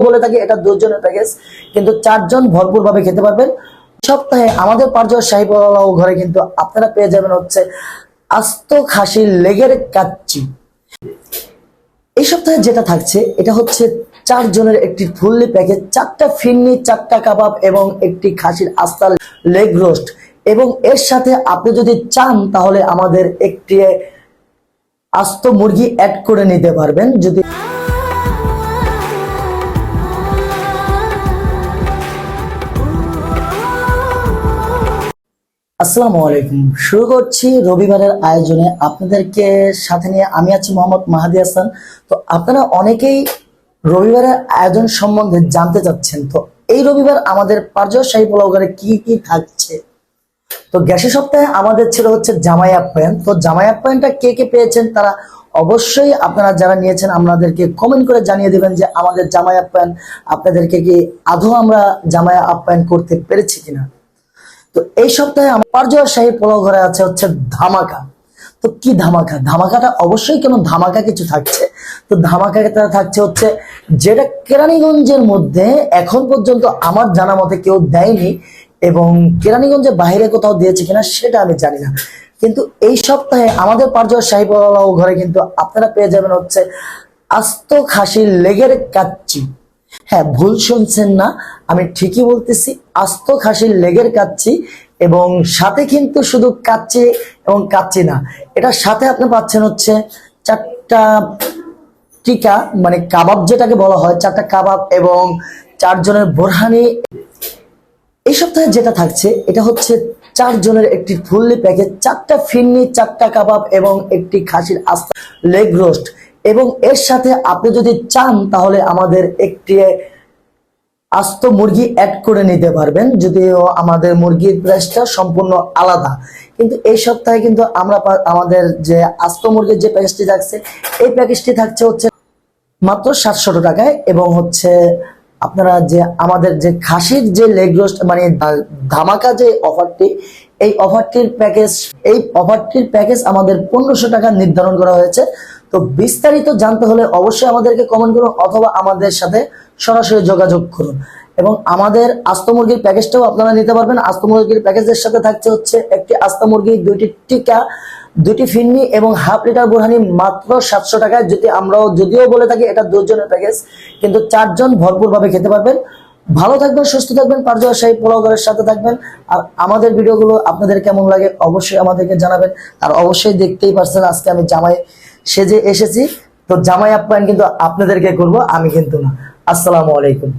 বলে থাকি, এটা দুজনের প্যাকেজ কিন্তু চারজন ভরপুর ভাবে খেতে পারবেন। সপ্তাহে আমাদের পাঁচজন শাহী ঘরে কিন্তু আপনারা পেয়ে যাবেন হচ্ছে আস্ত খাসির লেগের কাচ্চি। এই সপ্তাহে যেটা থাকছে, এটা হচ্ছে চার জনের একটি ফুললি প্যাকেজ, চারটা ফিরনি, চারটা কাবাব এবং একটি খাসির আস্তা লেগ রোস্ট। এবং এর সাথে আপনি যদি চান, তাহলে আমাদের একটি আস্ত মুরগি অ্যাড করে নিতে পারবেন। যদি আসসালামু আলাইকুম। শুরু করছি রবিবারের আয়োজনে। আপনাদেরকে সাথে নিয়ে আমি আছি মোহাম্মদ মাহাদি হাসান। তো আপনারা অনেকেই রবিবারের আয়োজন সম্বন্ধে জানতে চাচ্ছেন। তো এই রবিবার আমাদের পারজর শাহী পোলাও ঘরে কি কি থাকছে? তো গ্যাসের সপ্তাহে আমাদের ছিল হচ্ছে জামাই আপ্যায়ন। তো জামাই আপ্যায়নটা কে কে পেয়েছেন তারা অবশ্যই আপনারা যারা নিয়েছেন আপনাদেরকে কমেন্ট করে জানিয়ে দিবেন যে আমাদের জামাই আপ্যায়ন, আপনাদেরকে কি আদৌ আমরা জামাই আপ্যায়ন করতে পেরেছি কিনা। তো এই সপ্তাহে আমার শাহী পোলাও ঘরে আছে হচ্ছে ধামাকা। তো কি ধামাকা? ধামাকাটা অবশ্যই কোনো ধামাকা কিছু থাকছে? তো ধামাকাটা থাকছে হচ্ছে যেটা কেরানীগঞ্জের মধ্যে এখন পর্যন্ত আমার জানা মতে কেউ দেয়নি এবং কেরানীগঞ্জের বাইরে কোথাও দিয়েছে কিনা সেটা আমি জানি না। কিন্তু এই সপ্তাহে আমাদের পারজোয়া পোলাও ঘরে কিন্তু আপনারা পেয়ে যাবেন হচ্ছে আস্ত খাসির লেগের কাচ্চি। হ্যাঁ ভুল শুনছেন না। আমি ঠিকই বলতেছি, আস্ত খাসির লেগের কাচ্ছি এবং সাথে কিন্তু শুধু কাচ্চি এবং কাচ্চি না। এটার সাথে আপনি পাচ্ছেন হচ্ছে চারটা টিকা মানে কাবাব যেটাকে বলা হয়, চারটা কাবাব এবং চারজনের বোরহানি। এই সপ্তাহে যেটা থাকছে, এটা হচ্ছে চারজনের একটি ফুললি প্যাকেজ চারটা ফিরনি, চারটা কাবাব এবং একটি খাসির আস্তা লেগ রোস্ট। এবং এর সাথে আপনি যদি চান, তাহলে আমাদের একটি আস্ত মুরগি অ্যাড করে নিতে পারবেন, যদিও আমাদের মুরগির প্রাইসটা সম্পূর্ণ আলাদা। কিন্তু এই সপ্তাহে কিন্তু আমরা আমাদের যে আস্ত মুরগির যে প্যাকেজটি থাকছে, এই প্যাকেজটি থাকছে হচ্ছে মাত্র সাতশো টাকায় এবং হচ্ছে আপনারা যে আমাদের যে খাসির যে লেগ রোস্ট মানে ধামাকা যে অফারটি এই অফারটির প্যাকেজ এই অফারটির প্যাকেজ আমাদের পনেরোশো টাকা নির্ধারণ করা হয়েছে। তো বিস্তারিত জানতে হলে অবশ্যই আমাদেরকে কমেন্ট করুন অথবা আমাদের সাথে সরাসরি যোগাযোগ করুন। এবং আমাদের আস্ত মুরগির প্যাকেজটাও আপনারা নিতে পারবেন। আস্ত মুরগির প্যাকেজের সাথে থাকছে হচ্ছে একটি আস্ত মুরগি, দুইটি টিকা দুটি ফিরনি এবং হাফ লিটার বোরহানি মাত্র সাতশো টাকায়। যদি আমরাও যদিও বলে থাকি এটা দুজনের প্যাকেজ, কিন্তু চারজন ভরপুর ভাবে খেতে পারবেন। ভালো থাকবেন, সুস্থ থাকবেন, পারজোয়া শাহী পোলাও ঘরের সাথে থাকবেন। আর আমাদের ভিডিওগুলো আপনাদের কেমন লাগে অবশ্যই আমাদেরকে জানাবেন। আর অবশ্যই দেখতেই পারছেন আজকে আমি জামাই সেজে এসেছি তো জামাই আপ্যায়ন কিন্তু আপনাদেরকে করব আমি কিন্তু না। আসসালামু আলাইকুম।